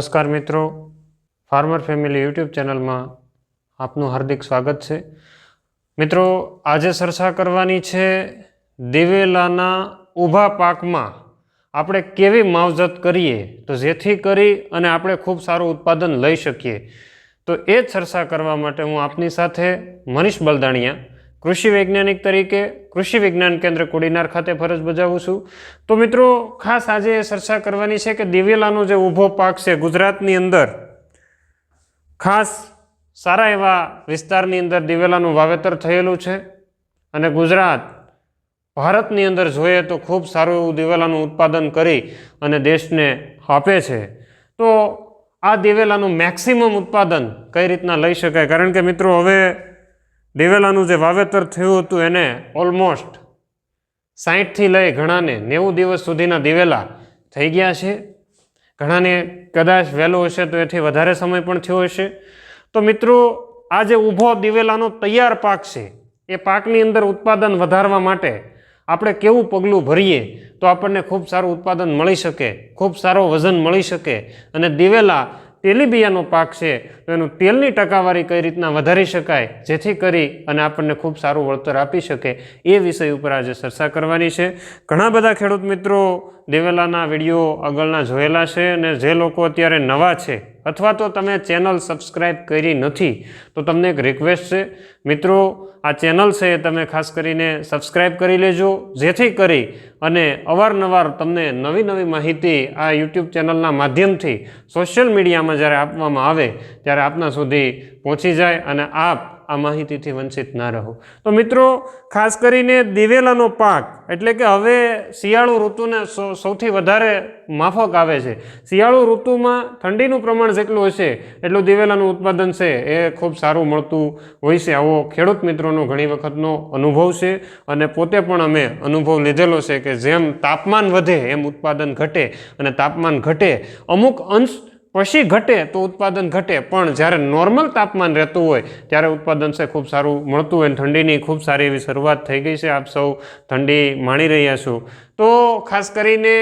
નમસ્કાર મિત્રો. Farmer family YouTube ચેનલમાં આપનું હાર્દિક સ્વાગત છે. મિત્રો, આજે ચર્ચા કરવાની છે દિવેલાના ઊભા પાકમાં આપણે કેવી માવજત કરીએ? તો જેથી કરી અને આપણે ખૂબ સારું ઉત્પાદન લઈ શકીએ. તો એ ચર્ચા કરવા માટે હું આપની સાથે મનીષ બલદાણિયા કૃષિ વૈજ્ઞાનિક તરીકે કૃષિ વિજ્ઞાન કેન્દ્ર કોડીનાર ખાતે ફરજ બજાવું છું. તો મિત્રો, ખાસ આજે એ ચર્ચા કરવાની છે કે દિવેલાનો જે ઊભો પાક છે ગુજરાતની અંદર, ખાસ સારા એવા વિસ્તારની અંદર દિવેલાનું વાવેતર થયેલું છે અને ગુજરાત ભારતની અંદર જોઈએ તો ખૂબ સારું એવું દિવેલાનું ઉત્પાદન કરી અને દેશને આપે છે. તો આ દિવેલાનું મેક્સિમમ ઉત્પાદન કઈ રીતના લઈ શકાય? કારણ કે મિત્રો, હવે દિવેલાનું જે વાવેતર થયું હતું એને ઓલમોસ્ટ સાહીઠથી લઈ ઘણાને નેવું દિવસ સુધીના દિવેલા થઈ ગયા છે. ઘણાને કદાચ વહેલો હશે તો એથી વધારે સમય પણ થયો હશે. તો મિત્રો, આ જે ઊભો દિવેલાનો તૈયાર પાક છે, એ પાકની અંદર ઉત્પાદન વધારવા માટે આપણે કેવું પગલું ભરીએ તો આપણને ખૂબ સારું ઉત્પાદન મળી શકે, ખૂબ સારો વજન મળી શકે અને દિવેલા તેલીબિયાનો પાક છે, તો એનું તેલની ટકાવારી કઈ રીતના વધારી શકાય, જેથી કરી અને આપણને ખૂબ સારું વળતર આપી શકે, એ વિષય ઉપર આજે ચર્ચા કરવાની છે. ઘણા બધા ખેડૂત મિત્રો દિવેલાના વીડિયો આગળના જોયેલા છે અને જે લોકો અત્યારે નવા છે અથવા તો તમે ચેનલ સબસ્ક્રાઈબ કરી નથી, તો તમને એક રિક્વેસ્ટ છે. મિત્રો, આ ચેનલ છે એ તમે ખાસ કરીને સબસ્ક્રાઈબ કરી લેજો, જેથી કરી અને અવારનવાર તમને નવી નવી માહિતી આ યુટ્યુબ ચેનલના માધ્યમથી સોશિયલ મીડિયામાં જ્યારે આપવામાં આવે, ત્યારે આપના સુધી પહોંચી જાય અને આપ આ માહિતીથી વંચિત ના રહો. તો મિત્રો, ખાસ કરીને દિવેલાનો પાક, એટલે કે હવે શિયાળુ ઋતુને સૌથી વધારે માફક આવે છે. શિયાળુ ઋતુમાં ઠંડીનું પ્રમાણ જેટલું હશે, એટલું દિવેલાનું ઉત્પાદન છે એ ખૂબ સારું મળતું હોય છે. આવો ખેડૂત મિત્રોનો ઘણી વખતનો અનુભવ છે અને પોતે પણ અમે અનુભવ લીધેલો છે કે જેમ તાપમાન વધે એમ ઉત્પાદન ઘટે અને તાપમાન ઘટે. અમુક અંશ પછી ઘટે તો ઉત્પાદન ઘટે. પણ જ્યારે નોર્મલ તાપમાન રહેતું હોય, ત્યારે ઉત્પાદન છે ખૂબ સારું મળતું હોય ઠંડીની ખૂબ સારી એવી શરૂઆત થઈ ગઈ છે. આપ સૌ ઠંડી માણી રહ્યા છો. તો ખાસ કરીને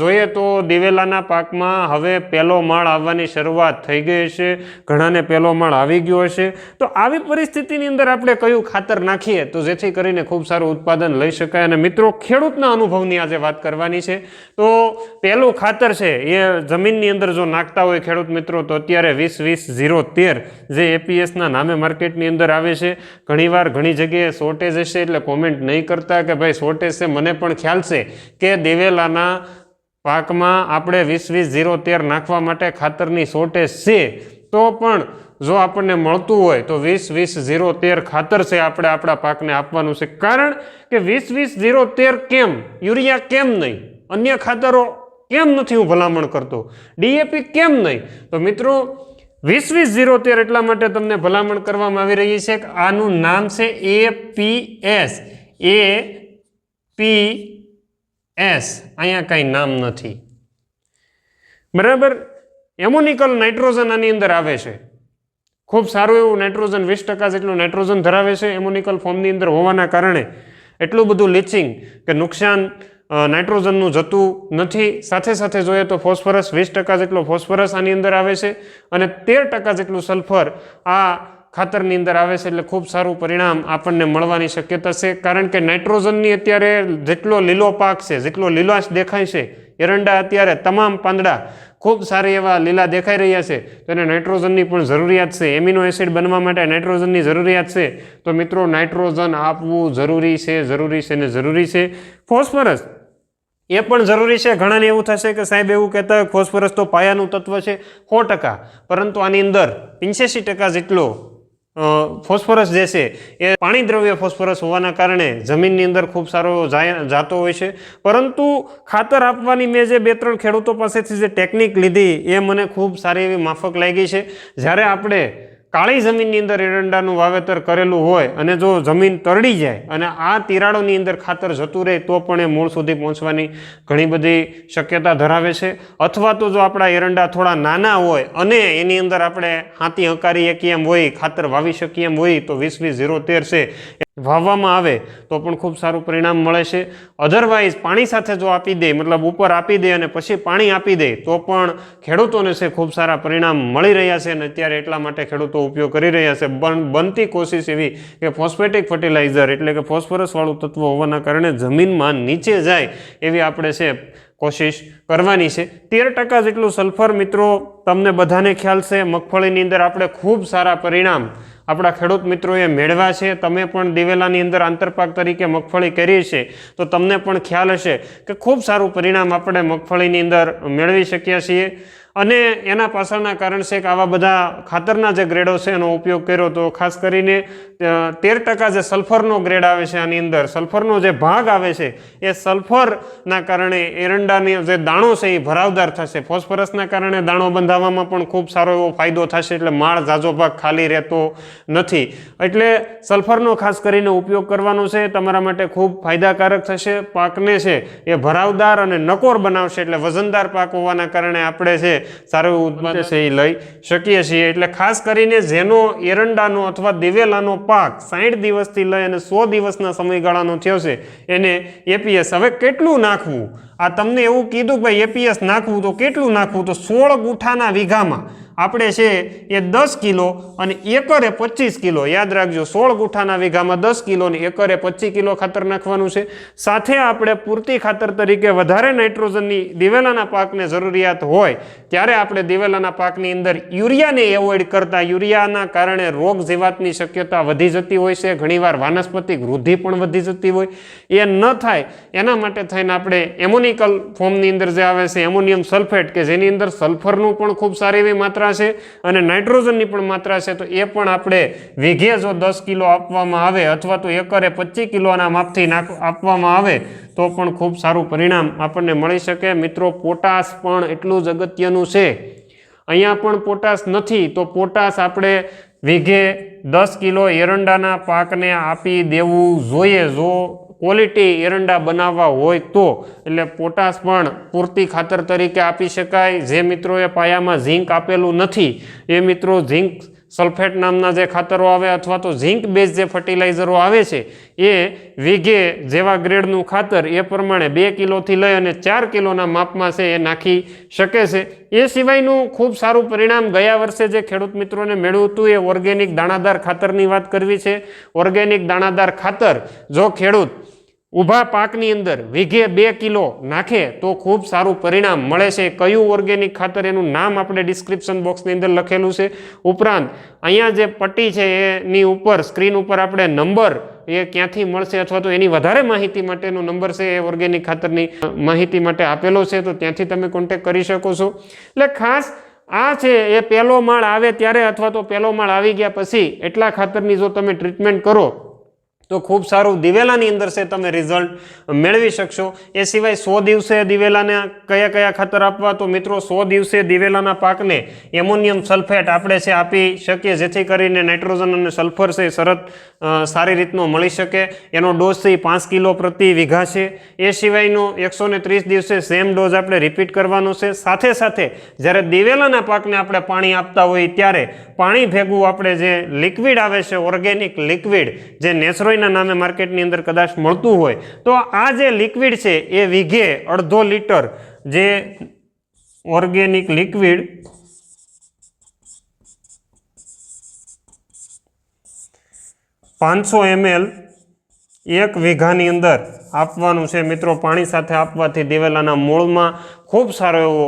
જોઈએ તો દિવેલાના પાકમાં હવે પહેલો માળ આવવાની શરૂઆત થઈ ગઈ છે ઘણાને પહેલો માળ આવી ગયો હશે. તો આવી પરિસ્થિતિની અંદર આપણે કયું ખાતર નાખીએ? તો જેથી કરીને ખૂબ સારું ઉત્પાદન લઈ શકાય. અને મિત્રો, ખેડૂતના અનુભવની આજે વાત કરવાની છે. તો પહેલું ખાતર છે, એ જમીનની અંદર જો નાખતા હોય ખેડૂત મિત્રો, તો અત્યારે વીસ વીસ ઝીરો તેર જે એપીએસના નામે માર્કેટની અંદર આવે છે. ઘણીવાર ઘણી જગ્યાએ શોર્ટેજ હશે એટલે કોમેન્ટ નહીં કરતા કે ભાઈ શોર્ટેજ છે, મને પણ ખ્યાલ છે. કે દિવેલાના પાકમાં આપણે વીસ વીસ ઝીરો તેર નાખવા માટે ખાતરની શોર્ટેજ છે, તો પણ જો આપણને મળતું હોય તો વીસ વીસ ઝીરો તેર ખાતર છે આપણે આપણા પાકને આપવાનું છે. કારણ કે વીસ વીસ ઝીરો તેર કેમ? યુરિયા કેમ નહીં? અન્ય ખાતરો કેમ નથી હું ભલામણ કરતો? ડીએપી કેમ નહીં? તો મિત્રો, વીસ વીસ ઝીરો તેર એટલા માટે તમને ભલામણ કરવામાં આવી રહી છે આનું નામ છે એ પી એસ એ પી એસ, અહીંયા કાંઈ નામ નથી. બરાબર? એમોનિકલ નાઇટ્રોજન આની અંદર આવે છે. ખૂબ સારું એવું નાઇટ્રોજન, વીસ ટકા જેટલું નાઇટ્રોજન ધરાવે છે એમોનિકલ ફોર્મની અંદર હોવાના કારણે. એટલું બધું લીચિંગ કે નુકસાન નાઇટ્રોજનનું જતું નથી. સાથે સાથે જોઈએ તો ફોસ્ફરસ વીસ ટકા જેટલો ફોસ્ફરસ આની અંદર આવે છે અને તેર ટકા જેટલું સલ્ફર આ ખાતરની અંદર આવે છે એટલે ખૂબ સારું પરિણામ આપણને મળવાની શક્યતા છે. કારણ કે નાઇટ્રોજનની અત્યારે જેટલો લીલો પાક છે, જેટલો લીલાશ દેખાય છે, એરંડા અત્યારે તમામ પાંદડા ખૂબ સારી એવા લીલા દેખાઈ રહ્યા છે. તો એને નાઇટ્રોજનની પણ જરૂરિયાત છે. એમિનો એસિડ બનવા માટે નાઇટ્રોજનની જરૂરિયાત છે. તો મિત્રો, નાઇટ્રોજન આપવું જરૂરી છે જરૂરી છે ને જરૂરી છે. ફોસ્ફરસ એ પણ જરૂરી છે. ઘણાને એવું થશે કે સાહેબ એવું કહેતા ફોસ્ફરસ તો પાયાનું તત્વ છે સો પરંતુ આની અંદર પિંચ્યાસી જેટલો ફોસ્ફરસ જે છે, એ પાણી દ્રવ્ય ફોસ્ફરસ હોવાના કારણે જમીનની અંદર ખૂબ સારો જાતો હોય છે. પરંતુ ખાતર આપવાની મેં જે બે ત્રણ ખેડૂતો પાસેથી જે ટેકનિક લીધી, એ મને ખૂબ સારી એવી માફક લાગી છે. જ્યારે આપણે કાળી જમીનની અંદર એરંડાનું વાવેતર કરેલું હોય અને જો જમીન તરડી જાય અને આ તિરાડોની અંદર ખાતર જતું રહે, તો પણ એ મૂળ સુધી પહોંચવાની ઘણી બધી શક્યતા ધરાવે છે. અથવા તો જો આપણા એરંડા થોડા નાના હોય અને એની અંદર આપણે હાથી હંકારી એમ હોય, ખાતર વાવી શકીએ એમ હોય, તો વીસ વીસ ઝીરો તેર છે. વાવવામાં આવે તો પણ ખૂબ સારું પરિણામ મળે છે. અધરવાઇઝ પાણી સાથે જો આપી દે, મતલબ ઉપર આપી દે અને પછી પાણી આપી દે, તો પણ ખેડૂતોને છે ખૂબ સારા પરિણામ મળી રહ્યા છે અને અત્યારે એટલા માટે ખેડૂતો ઉપયોગ કરી રહ્યા છે. બન, બનતી કોશિશ એવી કે ફોસ્ફેટિક ફર્ટિલાઇઝર એટલે કે ફોસ્ફરસવાળું તત્વ હોવાના કારણે જમીનમાં નીચે જાય એવી આપણે છે કોશિશ કરવાની છે. તેર ટકા જેટલું સલ્ફર મિત્રો, તમને બધાને ખ્યાલ છે, મગફળીની અંદર આપણે ખૂબ સારા પરિણામ આપણા ખેડૂત મિત્રોએ મેળવ્યા છે. તમે પણ દિવેલાની અંદર આંતરપાક તરીકે મગફળી કરી છે. તો તમને પણ ખ્યાલ હશે કે ખૂબ સારું પરિણામ આપણે મગફળીની અંદર મેળવી શકીએ છીએ. અને એના પાછળના કારણ છે કે આવા બધા ખાતરના જે ગ્રેડો છે એનો ઉપયોગ કર્યો તો ખાસ કરીને તેર ટકા જે સલ્ફરનો ગ્રેડ આવે છે આની અંદર, સલ્ફરનો જે ભાગ આવે છે, એ સલ્ફરના કારણે એરંડાની જે દાણો છે એ ભરાવદાર થશે. ફોસ્ફરસના કારણે દાણો બંધાવવામાં પણ ખૂબ સારો એવો ફાયદો થશે એટલે માળ, ઝાઝો ભાગ ખાલી રહેતો નથી. એટલે સલ્ફરનો ખાસ કરીને ઉપયોગ કરવાનો છે, તમારા માટે ખૂબ ફાયદાકારક થશે. પાકને છે એ ભરાવદાર અને નકોર બનાવશે એટલે વજનદાર પાક હોવાના કારણે આપણે છે સારું ઉત્પાદન છે એ લઈ શકીએ છીએ. એટલે ખાસ કરીને જેનો એરંડાનો અથવા દિવેલાનો પાક સાઠ દિવસથી લઈ અને સો દિવસના સમયગાળાનો થયો છે, એને એપીએસ હવે કેટલું નાખવું? આ તમને એવું કીધું ભાઈ એપીએસ નાખવું તો કેટલું નાખવું? તો સોળ ગુઠાના વીઘામાં આપણે છે એ દસ કિલો અને એકરે પચીસ કિલો. યાદ રાખજો, સોળ ગુઠાના વીઘામાં દસ કિલો અને એકરે પચીસ કિલો ખાતર નાખવાનું છે. સાથે આપણે પૂરતી ખાતર તરીકે વધારે નાઇટ્રોજનની દિવેલાના પાકને જરૂરિયાત હોય, ત્યારે આપણે દિવેલાના પાકની અંદર યુરિયાને એવોઇડ કરતા, યુરિયાના કારણે રોગ જીવાતની શક્યતા વધી જતી હોય છે. ઘણીવાર વાનસ્પતિક વૃદ્ધિ પણ વધી જતી હોય. એ ન થાય, એના માટે થઈને આપણે એમોનિકલ ફોર્મની અંદર જે આવે છે એમોનિયમ સલ્ફેટ કે જેની અંદર સલ્ફરનું પણ ખૂબ સારી એવી માત્રા છે અને નાઇટ્રોજનની પણ માત્રા છે, તો એ પણ આપણે વીઘે જો દસ કિલો આપવામાં આવે અથવા તો એકરે પચીસ કિલોના માપથી નાખ આપવામાં આવે, તો પણ ખૂબ સારું પરિણામ આપણને મળી શકે. મિત્રો, પોટાશ પણ એટલું જ અગત્યનું છે. અહીંયા પણ પોટાશ નથી, તો પોટાશ આપણે વીઘે દસ કિલો એરંડાના પાકને આપી દેવું જોઈએ. જો ક્વોલિટી એરંડા બનાવવા હોય તો, એટલે પોટાશ પણ પૂરતી ખાતર તરીકે આપી શકાય. જે મિત્રોએ પાયામાં ઝીંક આપેલું નથી, એ મિત્રો ઝીંક સલ્ફેટ નામના જે ખાતરો આવે અથવા તો ઝીંક બેઝ જે ફર્ટિલાઇઝરો આવે છે, એ વીઘે જેવા ગ્રેડનું ખાતર એ પ્રમાણે બે કિલોથી લઈ અને ચાર કિલોના માપમાં છે એ નાખી શકે છે. એ સિવાયનું ખૂબ સારું પરિણામ ગયા વર્ષે જે ખેડૂત મિત્રોને મેળવ્યું હતું, એ ઓર્ગેનિક દાણાદાર ખાતરની વાત કરવી છે. ઓર્ગેનિક દાણાદાર ખાતર જો ખેડૂત ઊભા પાકની અંદર વીઘે બે કિલો નાખે તો ખૂબ સારું પરિણામ મળે છે. કયું ઓર્ગેનિક ખાતર એનું નામ આપણે ડિસ્ક્રિપ્શન બોક્સની અંદર લખેલું છે. ઉપરાંત, અહીંયા જે પટ્ટી છે એની ઉપર સ્ક્રીન ઉપર આપણે નંબર એ ક્યાંથી મળશે અથવા તો એની વધારે માહિતી માટેનો નંબર છે એ ઓર્ગેનિક ખાતરની માહિતી માટે આપેલો છે, તો ત્યાંથી તમે કોન્ટેક કરી શકો છો. એટલે ખાસ આ છે, એ પહેલો માળ આવે ત્યારે અથવા તો પહેલો માળ આવી ગયા પછી, એટલા ખાતરની જો તમે ટ્રીટમેન્ટ કરો તો ખૂબ સારું દિવેલાની અંદર છે તમે રિઝલ્ટ મેળવી શકશો. એ સિવાય સો દિવસે દિવેલાને કયા કયા ખાતર આપવા? તો મિત્રો, સો દિવસે દિવેલાના પાકને એમોનિયમ સલ્ફેટ આપણે છે આપી શકીએ, જેથી કરીને નાઇટ્રોજન અને સલ્ફર છે શરત સારી રીતનો મળી શકે. એનો ડોઝ છે પાંચ કિલો પ્રતિ વીઘા છે. એ સિવાયનો એકસો ત્રીસ દિવસે સેમ ડોઝ આપણે રિપીટ કરવાનો છે. સાથે સાથે જ્યારે દિવેલાના પાકને આપણે પાણી આપતા હોઈએ ત્યારે પાણી ભેગું આપણે જે લિક્વિડ આવે છે ઓર્ગેનિક લિક્વિડ જે નેચરોઈના નામે માર્કેટની અંદર કદાચ મળતું હોય, તો આ જે લિક્વિડ છે એ વીઘે અડધો લીટર જે ઓર્ગેનિક લિક્વિડ પાંચસો એમએલ એક વીઘાની અંદર આપવાનું છે. મિત્રો, પાણી સાથે આપવાથી દિવેલાના મૂળમાં ખૂબ સારો એવો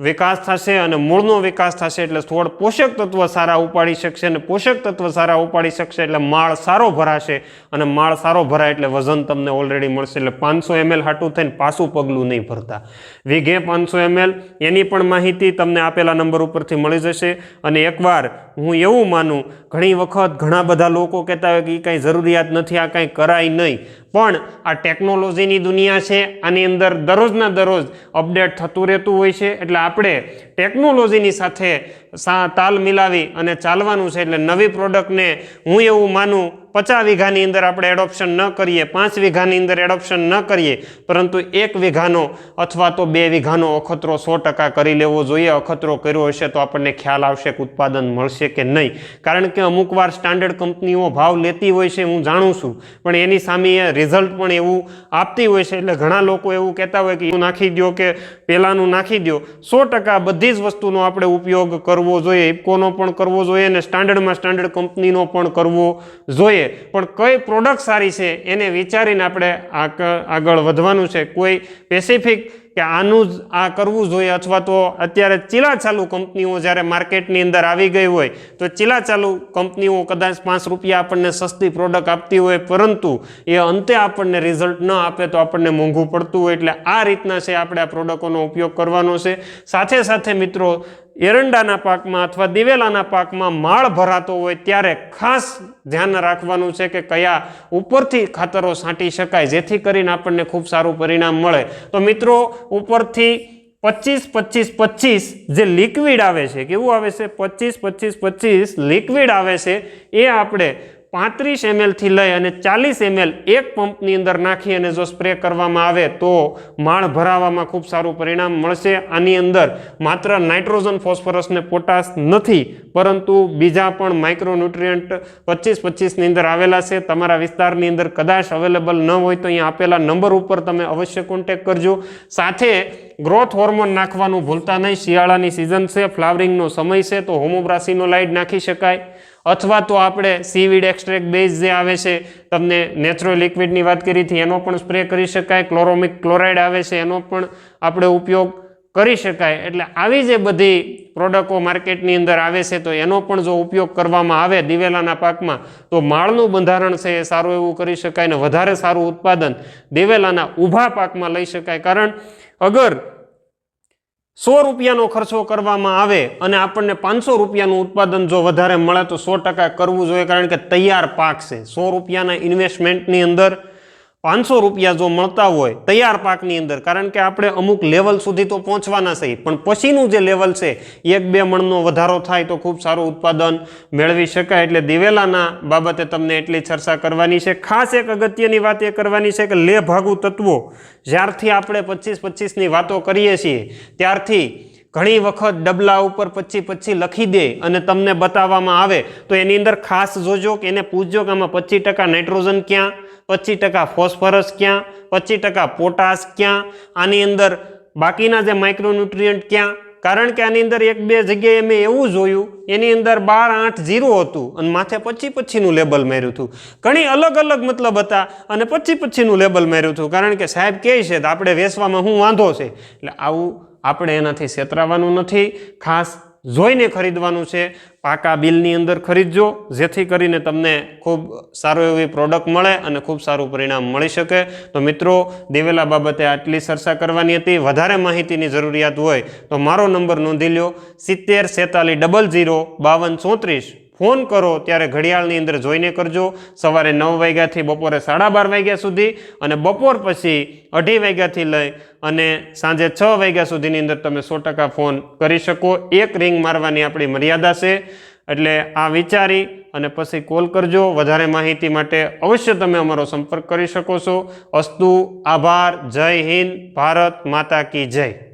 વિકાસ થશે અને મૂળનો વિકાસ થશે એટલે છોડ પોષક તત્વ સારા ઉપાડી શકશે અને પોષક તત્વ સારા ઉપાડી શકશે એટલે માળ સારો ભરાશે અને માળ સારો ભરાય એટલે વજન તમને ઓલરેડી મળશે એટલે પાંચસો એમએલ હાટું થઈને પાછું પગલું નહીં ભરતા. વીઘે પાંચસો એમએલ એની પણ માહિતી તમને આપેલા નંબર ઉપરથી મળી જશે અને એકવાર હું એવું માનું, ઘણી વખત ઘણા બધા લોકો કહેતા હોય કે એ કાંઈ જરૂરિયાત નથી, આ કાંઈ કરાય નહીં. પણ આ ટેકનોલોજીની દુનિયા છે, આની અંદર દરરોજના દરરોજ અપડેટ થતું રહેતું હોય છે. એટલે આપણે ટેકનોલોજીની સાથે તાલ મિલાવી અને ચાલવાનું છે એટલે નવી પ્રોડક્ટને હું એવું માનું, પચાસ વીઘાની અંદર આપણે એડોપ્શન ન કરીએ, પાંચ વીઘાની અંદર એડોપ્શન ન કરીએ, પરંતુ એક વીઘાનો અથવા તો બે વીઘાનો અખતરો સો ટકા કરી લેવો જોઈએ, અખતરો કર્યો હશે તો આપણને ખ્યાલ આવશે કે ઉત્પાદન મળશે કે નહીં. કારણ કે અમુક વાર સ્ટાન્ડર્ડ કંપનીઓ ભાવ લેતી હોય છે હું જાણું છું, પણ એની સામે રિઝલ્ટ પણ એવું આપતી હોય છે એટલે ઘણા લોકો એવું કહેતા હોય કે નાખી દો કે પહેલાંનું નાખી દો સો ટકા બધી જ વસ્તુનો આપણે ઉપયોગ કરવો જોઈએ, ઇફકોનો પણ કરવો જોઈએ અને સ્ટાન્ડર્ડમાં સ્ટાન્ડર્ડ કંપનીનો પણ કરવો જોઈએ. પણ કઈ પ્રોડક્ટ સારી છે એને વિચારીને આપણે આગ- આગળ વધવાનું છે. કોઈ સ્પેસિફિક કે આનું જ આ કરવું જોઈએ અથવા તો અત્યારે ચીલા ચાલુ કંપનીઓ જ્યારે માર્કેટની અંદર આવી ગઈ હોય, તો ચીલા ચાલુ કંપનીઓ કદાચ પાંચ રૂપિયા આપણને સસ્તી પ્રોડક્ટ આપતી હોય, પરંતુ એ અંતે આપણને રિઝલ્ટ ન આપે તો આપણને મોંઘું પડતું હોય. એટલે આ રીતના છે આપણે આ પ્રોડક્ટોનો ઉપયોગ કરવાનો છે. સાથે સાથે મિત્રો એરંડાના પાકમાં અથવા દિવેલાના પાકમાં માળ ભરાતો હોય ત્યારે ખાસ ધ્યાન રાખવાનું છે કે કયા ઉપરથી ખાતરો છાંટી શકાય, જેથી કરીને આપણને ખૂબ સારું પરિણામ મળે. તો મિત્રો, ઉપરથી પચીસ પચીસ પચીસ જે લિક્વિડ આવે છે, કેવું આવે છે? પચીસ પચીસ પચીસ લિક્વિડ આવે છે, એ આપણે પાંત્રીસ એમએલથી લઈ અને ચાલીસ એમએલ એક પંપની અંદર નાખી અને જો સ્પ્રે કરવામાં આવે તો માળ ભરાવામાં ખૂબ સારું પરિણામ મળશે. આની અંદર માત્ર નાઇટ્રોજન, ફોસ્ફરસ ને પોટાશ નથી, પરંતુ બીજા પણ માઇક્રોન્યુટ્રિયન્ટ પચીસ પચીસની અંદર આવેલા છે. તમારા વિસ્તારની અંદર કદાચ અવેલેબલ ન હોય તો અહીંયા આપેલા નંબર ઉપર તમે અવશ્ય કોન્ટેક કરજો. સાથે ગ્રોથ હોર્મોન નાખવાનું ભૂલતા નહીં. શિયાળાની સિઝન છે, ફ્લાવરિંગનો સમય છે, તો હોમોબ્રાસીનો લાઇટ નાખી શકાય. અથવા તો આપણે સીવીડ એક્સ્ટ્રેક્ટ બેઝ જે આવે છે, તમને નેચરલ લિક્વિડની વાત કરી હતી એનો પણ સ્પ્રે કરી શકાય, ક્લોરોમિક ક્લોરાઇડ આવે છે, એનો પણ આપણે ઉપયોગ કરી શકાય. એટલે આવી જે બધી પ્રોડક્ટો માર્કેટની અંદર આવે છે, તો એનો પણ જો ઉપયોગ કરવામાં આવે દિવેલાના પાકમાં, તો માળનું બંધારણ છે એ સારું એવું કરી શકાય ને વધારે સારું ઉત્પાદન દિવેલાના ઊભા પાકમાં લઈ શકાય. કારણ અગર સો રૂપિયાનો ખર્ચો કરવામાં આવે અને આપણને પાંચસો રૂપિયાનું ઉત્પાદન જો વધારે મળે તો સો ટકા કરવું જોઈએ કારણ કે તૈયાર પાક છે. સો રૂપિયાના ઇન્વેસ્ટમેન્ટની અંદર પાંચસો રૂપિયા જો મળતા હોય તૈયાર પાકની અંદર, કારણ કે આપણે અમુક લેવલ સુધી તો પહોંચવાના છે, પણ પછીનું જે લેવલ છે, એક બે મણનો વધારો થાય તો ખૂબ સારું ઉત્પાદન મેળવી શકાય. એટલે દિવેલાના બાબતે તમને એટલી ચર્ચા કરવાની છે. ખાસ એક અગત્યની વાત એ કરવાની છે કે લે ભાગુ તત્વો, જ્યારથી આપણે પચીસ પચીસની વાતો કરીએ છીએ, ત્યારથી ઘણી વખત ડબલા ઉપર પચી પચી લખી દે અને તમને બતાવવામાં આવે. તો એની અંદર ખાસ જોજો કે એને પૂછજો કે આમાં પચીસ ટકા નાઇટ્રોજન ક્યાં પચીસ ટકા ફોસ્ફરસ ક્યાં, પચીસ ટકા પોટાશ ક્યાં, આની અંદર બાકીના જે માઇક્રોન્યુટ્રિયન્ટ ક્યાં? કારણ કે આની અંદર એક બે જગ્યાએ મેં એવું જોયું, એની અંદર બાર આઠ ઝીરો હતું અને માથે પચી પછીનું લેબલ માર્યું હતું. ઘણી અલગ અલગ મતલબ હતા અને પચી પછીનું લેબલ માર્યું હતું. કારણ કે સાહેબ કહે છે તો આપણે વેચવામાં શું વાંધો છે. એટલે આવું આપણે એનાથી છેતરાવાનું નથી. ખાસ જોઈને ખરીદવાનું છે. પાકા બિલની અંદર ખરીદજો, જેથી કરીને તમને ખૂબ સારું એવી પ્રોડક્ટ મળે અને ખૂબ સારું પરિણામ મળી શકે. તો મિત્રો, દિવેલા બાબતે આટલી ચર્ચા કરવાની હતી. વધારે માહિતીની જરૂરિયાત હોય તો મારો નંબર નોંધી લ્યો. સિત્તેર સેતાલીસ ડબલ જીરો બાવન ચોત્રીસ. ફોન કરો ત્યારે ઘડિયાળની અંદર જોઈને કરજો. સવારે નવ વાગ્યાથી બપોરે સાડા બાર વાગ્યા સુધી અને બપોર પછી અઢી વાગ્યાથી લઈ અને સાંજે છ વાગ્યા સુધીની અંદર તમે સો ટકા ફોન કરી શકો. એક રિંગ મારવાની આપણી મર્યાદા છે. એટલે આ વિચારી અને પછી કોલ કરજો. વધારે માહિતી માટે અવશ્ય તમે અમારો સંપર્ક કરી શકો છો. અસ્તુ, આભાર. જય હિન્દ. ભારત માતા કી જય.